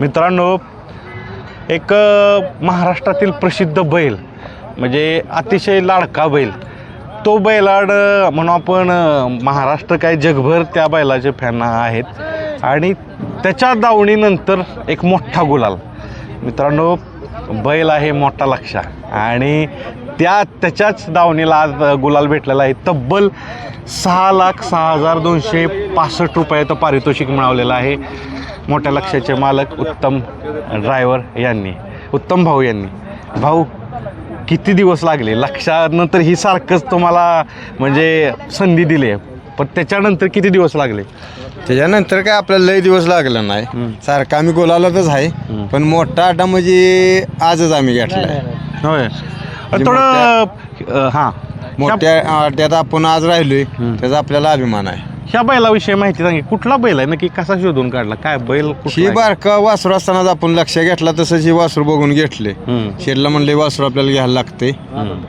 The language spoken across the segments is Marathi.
मित्रांनो एक महाराष्ट्रातील प्रसिद्ध बैल म्हणजे अतिशय लाडका बैल. तो बैलाड अ, म्हणू आपण महाराष्ट्र काय जगभर त्या बैलाचे फॅन आहेत. आणि त्याच्या दावणीनंतर एक मोठा गुलाल. मित्रांनो बैल आहे मोठा लक्षा आणि त्या त्याच्याच दावणीला आज गुलाल भेटलेला आहे. तब्बल सहा लाख सहा हजार दोनशे पासष्ट रुपयाचं पारितोषिक मिळवलेलं आहे. मोठ्या लक्षाचे मालक उत्तम ड्रायव्हर यांनी उत्तम भाऊ यांनी. भाऊ किती दिवस लागले? लक्षानंतर ही सारखंच तुम्हाला म्हणजे संधी दिली आहे. पण त्याच्यानंतर किती दिवस लागले? त्याच्यानंतर काय आपल्याला लय दिवस लागला नाही. सारखं आम्ही गोलालाच आहे. पण मोठा आटा म्हणजे आजच आम्ही घेतलाय. होय. थोडं अ, हां. मोठ्या आट्यात आपण आज राहिलोय त्याचा आपल्याला अभिमान आहे. ह्या बैलाविषयी माहिती सांगे कुठला बैल आहे? नक्की कसा शोधून काढला? काय बैल ही आहे? बारका वासरू असतानाच आपण लक्ष घेतला तसंच ही वासरू बघून घेतले. शेडला म्हणले वासरू आपल्याला घ्यायला लागते.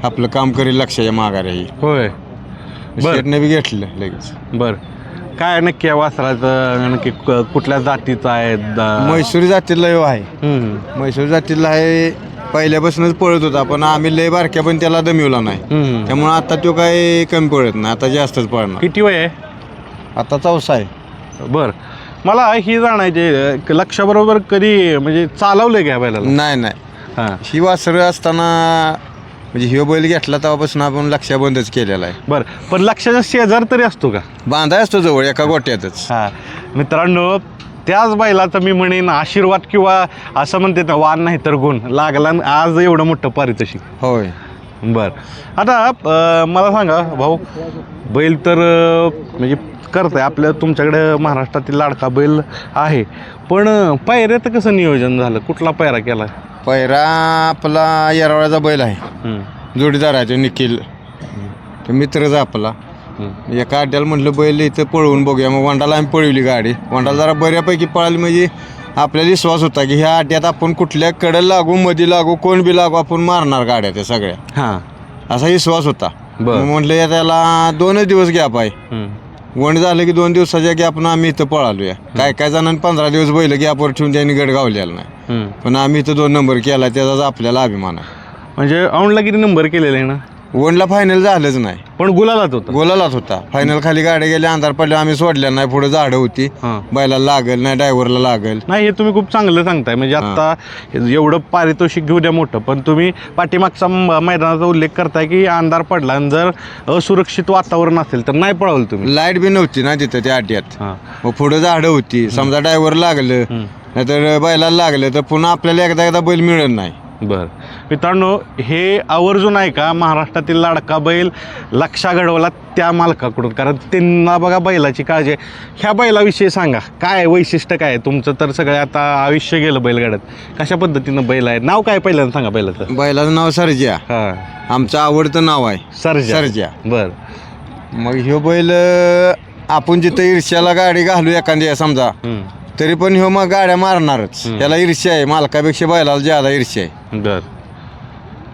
आपलं काम करेल लक्षाच्या माघार ही. होय. शेडने बी घेतलं लगेच. बर. काय नक्की या वासराचं नक्की क- कुठल्या जातीचं आहे? द- म्हैसूर जातीला ह्यो आहे. म्हैसूर जातीला आहे पहिल्यापासूनच पळत होता पण आम्ही लय बारक्या पण त्याला दमिवला नाही. त्यामुळे आता तो काही कमी पडत नाही आता जास्तच पडणार किती वय आहे? आता चौसा आहे. बर. मला ही जाणायचे लक्षाबरोबर कधी म्हणजे चालवलंय का बैलाला? नाही नाही. हां. ही वासरं असताना म्हणजे ह्यो बैल घेतला तेव्हापासून आपण लक्ष बंदच केलेला आहे. बर. पण लक्षाचा शेजार तरी असतो का? बांधाय असतो जवळ एका गोट्यातच. हा. मित्रांनो त्याच बैलाचा मी म्हणेन आशीर्वाद किंवा असं म्हणते ना वान नाही तर गुण. लागला न आज एवढं मोठं पारितोषिक. होय. बर. आता अं, मला सांगा भाऊ बैल तर अं, म्हणजे करत आहे आपल्या तुमच्याकडे महाराष्ट्रातील लाडका बैल आहे. पण अं, पायऱ्याचं कसं नियोजन झालं? कुठला पायरा केला पैरा आपला येरवाळ्याचा बैल आहे. जोडीदार आहे तो निखिल. तो मित्रच आहे आपला. एका अड्ड्याला म्हटलं बैल इथं पळवून बघूया. मग वंडाला आम्ही पळवली गाडी. वंडाला जरा बऱ्यापैकी पळाली म्हणजे आपल्याला विश्वास होता की ह्या अड्ड्यात आपण कुठल्या कडे लागू मध्ये लागू कोण बी लागू आपण मारणार गाड्या त्या सगळ्या. हां. असा विश्वास होता. बरं. मग म्हटलं या त्याला दोनच दिवस गॅप आहे. वण झालं की दोन दिवसाच्या गॅपनं आम्ही इथं पळालोया. काय काय जणांनी पंधरा दिवस बैल गॅपवर ठेवून त्यांनी गड गावलेला नाही. पण आम्ही इथं दोन नंबर केला त्याचाच आपल्याला अभिमान आहे. म्हणजे औंडला किती नंबर केलेला आहे ना? वनला फायनल झालंच नाही. पण गुलालात होतं. गोलालाच होता. फायनल खाली गाड्या गेल्या अंधार पडल्या आम्ही सोडल्या नाही पुढे झाडं होती. हां. बैलाला लागल नाही ड्रायव्हरला लागल. नाही हे तुम्ही खूप चांगलं सांगताय. म्हणजे आता एवढं पारितोषिक घेऊ द्या मोठं पण तुम्ही पाठीमागचा म- मैदानाचा उल्लेख करताय की अंधार पडला. आणि जर असुरक्षित वातावरण असेल तर नाही पळवलं तुम्ही. लाइट बी नव्हती ना तिथं त्या अड्ड्यात हां. मग पुढे झाडं होती. समजा ड्रायव्हर लागलं नाहीतर बैलाला लागलं तर पुन्हा आपल्याला एकदा एकदा बैल मिळत नाही. बर. मित्रांनो हे आवर्जून आहे का? महाराष्ट्रातील लाडका बैल लक्षा घडवला त्या मालकाकडून. कारण त्यांना बघा बैलाची काळजी आहे. ह्या बैलाविषयी सांगा. काय वैशिष्ट्य काय? तुमचं तर सगळं आता आयुष्य गेलं बैलगाड्यात. कशा पद्धतीनं बैल आहे? नाव काय पहिल्यांदा सांगा बैलाचं. बैलाचं नाव सर्जा हां. आमचं आवडतं नाव आहे. सर्जा सर्जा बर. मग ह्यो बैल आपण जिथं ईर्ष्याला गाडी घालू एखादी समजा. तरी पण ह्यो मग गाड्या मारणारच. त्याला ईर्ष्या आहे. मालकापेक्षा बैलाला ज्यादा ईर्ष्या आहे. बर.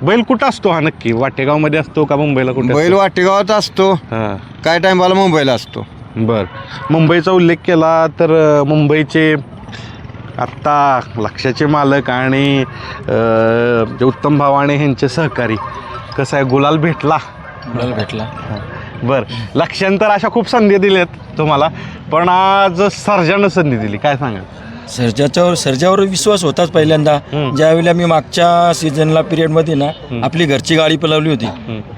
बैल कुठं असतो हा नक्की? वाटेगावमध्ये असतो का मुंबईला कुठे बैल वाटेगावात असतो. हां. काय टायमाला मुंबईला असतो. बर. मुंबईचा उल्लेख केला तर अ, मुंबईचे आत्ता लक्षाचे मालक आणि अ, जे उत्तम भावाणे ह्यांचे सहकारी कसं आहे? गुलाल भेटला? गुलाल भेटला. बर. लक्षांतर अशा खूप संधी दिल्यात तुम्हाला. पण आज सर्जानं संधी दिली. काय सांगा सर्जाच्यावर सर्जावर विश्वास होताच पहिल्यांदा. ज्यावेळेला मी मागच्या सीझनला पिरियडमध्ये ना आपली घरची गाडी पळवली होती.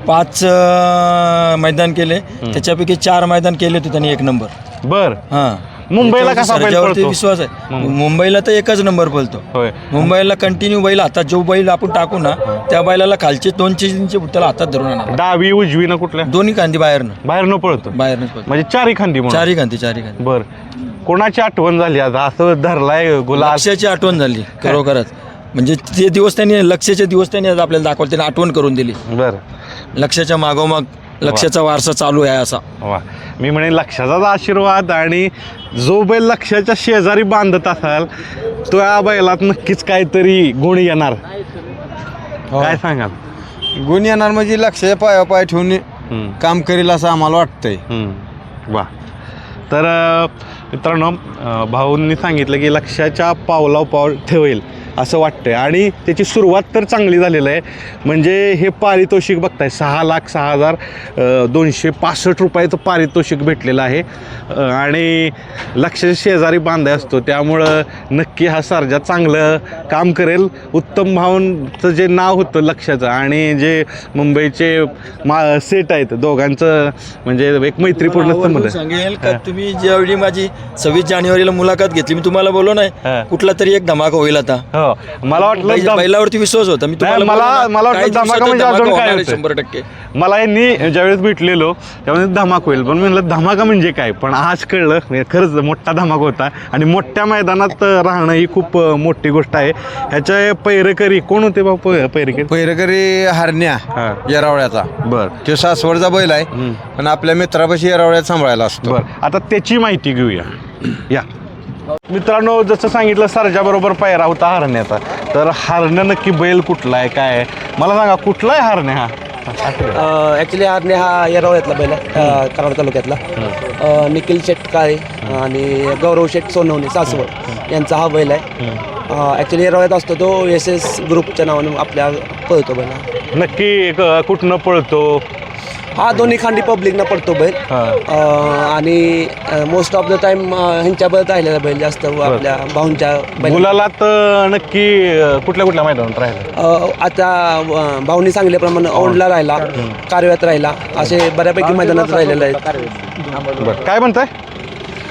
पाच अं, मैदान केले. त्याच्यापैकी चार मैदान केले होते त्यांनी एक नंबर. बर. हां. मुंबईला कसा बैल पळतो? विश्वास आहे. मुंबईला तर एकच नंबर होय. मुंबईला कंटिन्यू बैल हातात जो बैल आपण टाकू ना त्या बैलाला खालचे दोन चिंचे त्याला हातात धरून आणणार डावी उजवी ना कुठल्या? दोन्ही कांदी बाहेरनं. बाहेर न पळतो. बाहेरनंच पळतो. म्हणजे चारी खांदी म्हणून? चारही कांदी चारही कांदी बर. कोणाची आठवण झाली आज? असं धरलाय गुलाल? लक्षाची आठवण झाली खरोखरच. म्हणजे ते दिवस त्यांनी लक्षाचे दिवस त्यांनी आज आपल्याला दाखवले त्यांनी आठवण करून दिली. बर. लक्षाच्या मागोमाग लक्षाचा वारसा चालू आहे असा. वा. मी म्हणे लक्षाचाच आशीर्वाद आणि जो बैल लक्षाच्या शेजारी बांधत असाल तो या बैलात नक्कीच काहीतरी गुण येणार. काय सांगाल? गुण येणार म्हणजे लक्षाच्या पाया पाय ठेवून हम्म, काम करेल असं आम्हाला वाटतंय. हम्म. वा. तर अ, मित्रांनो अं, भाऊंनी सांगितलं की लक्षाच्या पावला पाऊल ठेवेल. असं वाटतंय. आणि त्याची सुरुवात तर चांगली झालेलं आहे. म्हणजे हे पारितोषिक बघताय सहा लाख सहा हजार दोनशे पासष्ट रुपयाचं पारितोषिक भेटलेलं आहे. आणि लक्षाच्या शेजारी बांधाय असतो. त्यामुळं नक्की हा सर्जा चांगलं काम करेल. उत्तम भाऊंचं जे नाव होतं लक्षाचं आणि जे मुंबईचे मा सेट आहेत दोघांचं म्हणजे एक मैत्रीपूर्ण. सांगेल का? तुम्ही ज्यावेळी माझी सव्वीस जानेवारीला मुलाखत घेतली मी तुम्हाला बोललो हा. नाही कुठला तरी एक धमाका होईल आता. हो. मला वाटलं दम- बैलावरती विश्वास होता. मी तुम्हाला मला- बोललो ना, मला वाटलं धमाका म्हणजे धमाका अजून काय होणार आहे होतं? शंभर टक्के. मला यांनी ज्यावेळेस भेटलेलो त्यावेळेस धमाक होईल. पण म्हणलं धमाका म्हणजे काय? पण आज कळलं म्हणजे खरंच मोठा धमाका होता. आणि मोठ्या मैदानात राहणं ही खूप अं, मोठी गोष्ट आहे. ह्याच्या पैरेकरी कोण होते बाबा प- पैरेकरी? पहिरेकरी हरण्या हा. येरावळ्याचा. बर. तो सासवडचा बैल आहे. पण आपल्या मित्रापाशी येरावळ्यात सांभाळायला असतो. बर. आता त्याची माहिती घेऊया. या. मित्रांनो जसं सांगितलं सरजा बरोबर पायरा होता हरण्याचा. तर हरणं नक्की बैल कुठला आहे काय आहे? मला सांगा कुठला आहे हरण्या हा? ॲक्च्युली आरणे हा येरावळ्यातला बैल आहे अ, कराड तालुक्यातला. अ, निखिल शेट काळे आणि गौरव शेट सोनवणे सासवड यांचा हा बैल आहे. ॲक्च्युली येरावळ्यात असतो तो एस एस ग्रुपच्या नावाने आपल्या पळतो बैल. नक्की क- कुठनं पळतो? हा दोन्ही खांडी पब्लिकनं पडतो बैल. हा. अ, आणि मोस्ट ऑफ द टाइम ह्यांच्या बैल राहिलेला बैल जास्त आपल्या भाऊंच्या बैल मुलालात नक्की अं, कुठल्या कुठल्या मैदानात राहिलं? अ, आता अ, भाऊनी सांगितल्याप्रमाणे औंडला राहिला कारव्यात राहिला असे बऱ्यापैकी मैदानात राहिलेले आहेत. बरं. काय म्हणताय?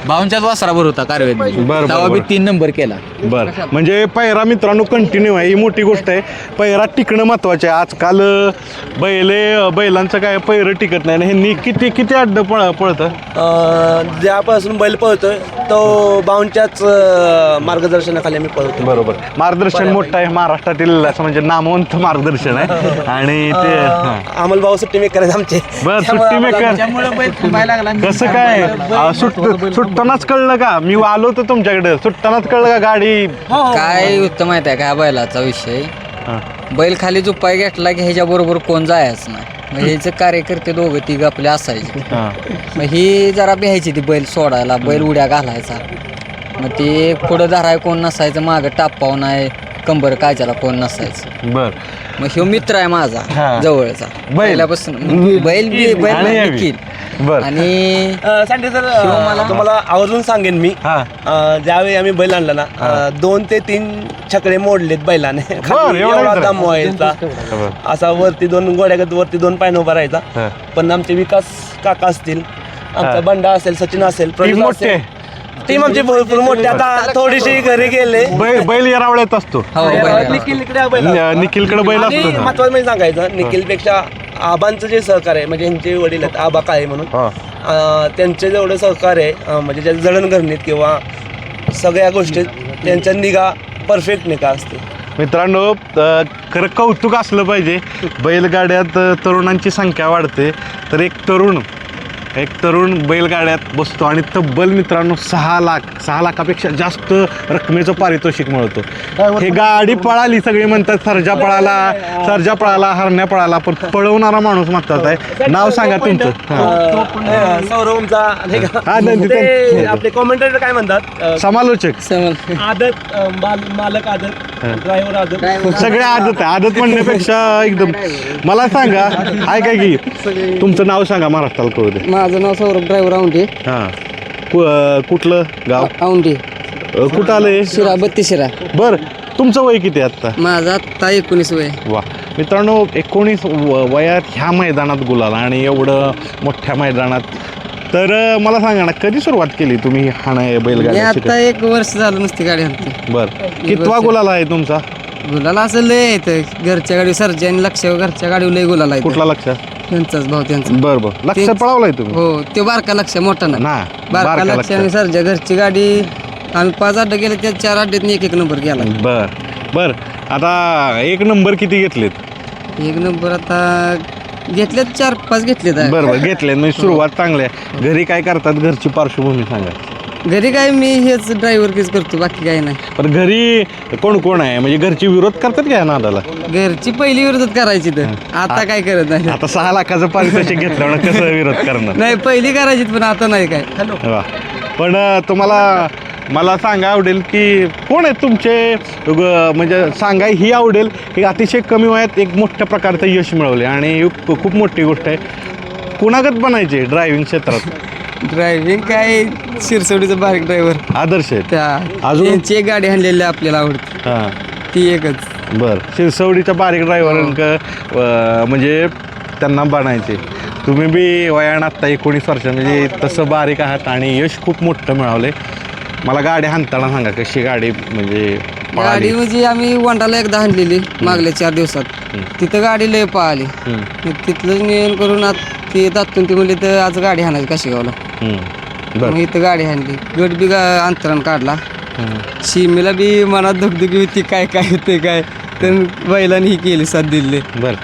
भाऊंच्याच वासरावर होता कारवेत बरं, तेव्हा बरं. मी तीन नंबर केला. बर. म्हणजे पैरा मित्रांनो कंटिन्यू आहे. ही मोठी गोष्ट आहे. पैरा टिकणं महत्वाचं आहे. आजकाल अं, बैले बैलांचं काय पैरं टिकत नाही. आणि ह्यांनी किती किती अड्ड पळ पळतं? अ, ज्यापासून बैल पळतोय तो बाऊंच्याच अ, मार्गदर्शनाखाली आम्ही पळतो. बरोबर. मार्गदर्शन मोठं आहे. महाराष्ट्रातील असं म्हणजे नामवंत मार्गदर्शन आहे. आणि ते हां. अमोल भाऊ सुट्टी मेकर आहेत आमचे. बर सुट्टी मेकर. कसं काय? अं, सुट सुटतानाच कळलं का? मी आलो तर तुमच्याकडे. सुटतानाच कळलं का गाडी? काय उत्तम माहिती आहे का बैलाचा विषय? हां. बैल खाली जुपाय घेतला की ह्याच्या बरोबर कोण जायचं नाही. मग ह्याचे कार्यकर्ते दोघं तिघ आपले असायचे. हां. मग ही जरा भ्यायची ती बैल सोडायला बैल उड्या घालायचा. मग ते पुढं धराय कोण नसायचं मागं टापाव नाही. कंबर कायच्याला कोण नसायचं बर मग ह्यो मित्र आहे हा. माझा जवळचा बैल? पहिल्यापासून बैल बी बैल आणि हे. निखिल. बर आणि सांगते सर तुम्हाला आवर्जून सांगेन मी हा अ, ज्यावेळी आम्ही बैल आणला ना अ, दोन ते तीन छकडे मोडलेत बैलाने खाली एवढा एवढा इथं? दम व्हायचा बरं. असा वरती दोन गोड्यागत वरती दोन पायन उभा राहायचा हा. पण आमचे विकास काका असतील. आमचा बंडा असेल सचिन असेल मोठी आहे. टीम आमची भरपूर मोठी आता थोडीशी घरी गेले. बैल बैल येरावळ्यात असतो. हो बैल न- निखिलकडे बैल आणि असतो ना. महत्वाचं म्हणजे सांगायचं निखिलपेक्षा आबांचं जे सहकार्य आहे म्हणजे यांचे वडील आहेत आबा काय म्हणून हा. अं, त्यांचे जेवढं सहकार्य आहे अं, म्हणजे ज्या जडणघडणीत किंवा सगळ्या गोष्टीत त्यांच्या निगा परफेक्ट निगा असते. मित्रांनो अ, खरं कौतुक असलं पाहिजे. बैलगाड्यात अ, तरुणांची संख्या वाढते. तर एक तरुण एक तरुण बैलगाड्यात बसतो आणि तब्बल मित्रांनो सहा लाख सहा लाखापेक्षा जास्त रकमेचं पारितोषिक मिळतो हे गाडी पळाली सगळी म्हणतात सर्जा पळाला सर्जा पळाला हरण्या पळाला. पण पळवणारा माणूस म्हणतात आहे नाव सांगा तुमचं. हां. सौरवचा आपले कॉमेंटेटर काय म्हणतात? समालोचक. मालक आदत. ड्रायव्हर आदत. सगळे आदत आहे. आदत म्हणण्यापेक्षा एकदम मला सांगा आहे काय की तुमचं नाव सांगा महाराष्ट्राला कळू दे. माझं नाव सौरभ ड्रायव्हर औंढे. हां. कु- अं, कुठलं गाव? औंढे. अं, कुठं आलंय? शिरा बत्तीस शिरा. बर तुमचं वय किती आहे आत्ता? माझा आत्ता एकोणीस वय. वा. मित्रांनो एकोणीस व- वयात ह्या मैदानात गुलाल आणि एवढं मोठ्या मैदानात तर अं, मला सांगा ना कधी सुरुवात केली तुम्ही हाणा मी बैलगाडी आता एक वर्ष झालं नसती गाडी आणते बर. कितवा गुलाल आहे तुमचा? गुलाला असं लय येतं घरच्या गाडी सरच्या आणि लक्ष घरच्या गाडीवर लय गुलाला आहे कुठला लक्ष? त्यांचाच भाऊ त्यांचा. बर बर. लक्ष तेच. पळवलाय तुम्ही? हो तो बारका लक्ष मोठा ना ना बारका बारका लक्ष आणि सरच्या घरची गाडी. आम्ही पाच अड्डे गेले त्या चार अड्ड्यात एक एक नंबर गेला. बर बर. आता एक नंबर किती घेतलेत? एक नंबर आता घेतलेत चार पाच घेतलेत. बर बर घेतले म्हणजे सुरुवात चांगली आहे. घरी काय करतात? घरची पार्श्वभूमी सांगा. घरी काय मी हेच ड्रायव्हर केस करतो बाकी काही नाही. पण घरी कोण कोण आहे? म्हणजे घरची विरोध करतात का या नादाला? घरची पहिली विरोधात करायची तर. आता काय करत नाही. आता सहा लाखाचं पारितोषिक घेतल्यावर कसं विरोध करणार? नाही पहिली करायची पण आता नाही काय. वा. पण अं, तुम्हाला मला सांगा आवडेल की कोण आहेत तुमचे ग- म्हणजे सांगाय ही आवडेल की अतिशय कमी वयात एक मोठ्या प्रकारचं यश मिळवले आणि ही खूप खूप मोठी गोष्ट आहे. कुणागत बनायचे ड्रायव्हिंग क्षेत्रात? ड्रायव्हिंग काय शिरसवडीचं बारीक ड्रायव्हर आदर्श आहेत. त्या अजून? त्यांची एक गाडी आणलेली आपल्याला आवडते. हां. ती एकच. बर शिरसवडीच्या बारीक ड्रायव्हरांक म्हणजे त्यांना बनायचे. तुम्ही बी वयान आत्ता एकोणीस वर्ष म्हणजे तसं बारीक आहात आणि यश खूप मोठं मिळवले मला गाडी हाणताना सांगा कशी गाडी म्हणजे गाडी पळाली म्हणजे आम्ही वंडाला एकदा आणलेली मागल्या चार दिवसात. तिथं गाडी लय पळाली. हम्म, मग तिथलं नियोजन करून आत ते दातून ती म्हणली तर आज गाडी हाणायची काशीगावला. हम्म. बर. मग इथं गाडी हाणली. गट बी गा अंतरण काढला. हम्म. शिमीला बी मनात धगधगी होती काय काय होते काय? तर बैलांनी ही केली साथ दिली. बर.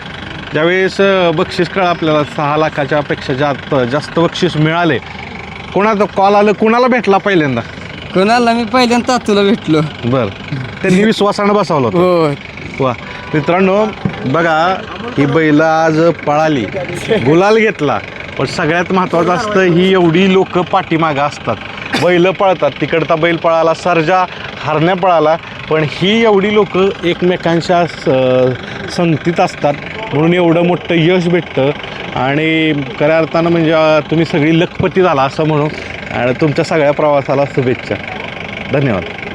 ज्यावेळेस अ, बक्षीस कळ आपल्याला सहा लाखाच्या पेक्षा जास्त जास्त बक्षीस मिळाले कोणाचा कॉल आलं कुणाला भेटला पहिल्यांदा? कोणाला मी पहिल्यांदा तातूला भेटलो. बर. त्यांनी विश्वासानं बसवलं होतं. हो वा. मित्रांनो बघा ही बैल आज पळाली. गुलाल घेतला. पण सगळ्यात महत्त्वाचं असतं ही एवढी लोक पाठीमागं असतात. बैल पळतात. तिकडचा बैल पळाला सर्जा हरण्या पळाला. पण ही एवढी लोक एकमेकांच्या स- संगतीत असतात. म्हणून एवढं मोठं यश भेटतं. आणि खऱ्या अर्थानं म्हणजे अं, तुम्ही सगळी लखपती झाला असं म्हणू आणि तुमच्या सगळ्या प्रवासाला शुभेच्छा. धन्यवाद.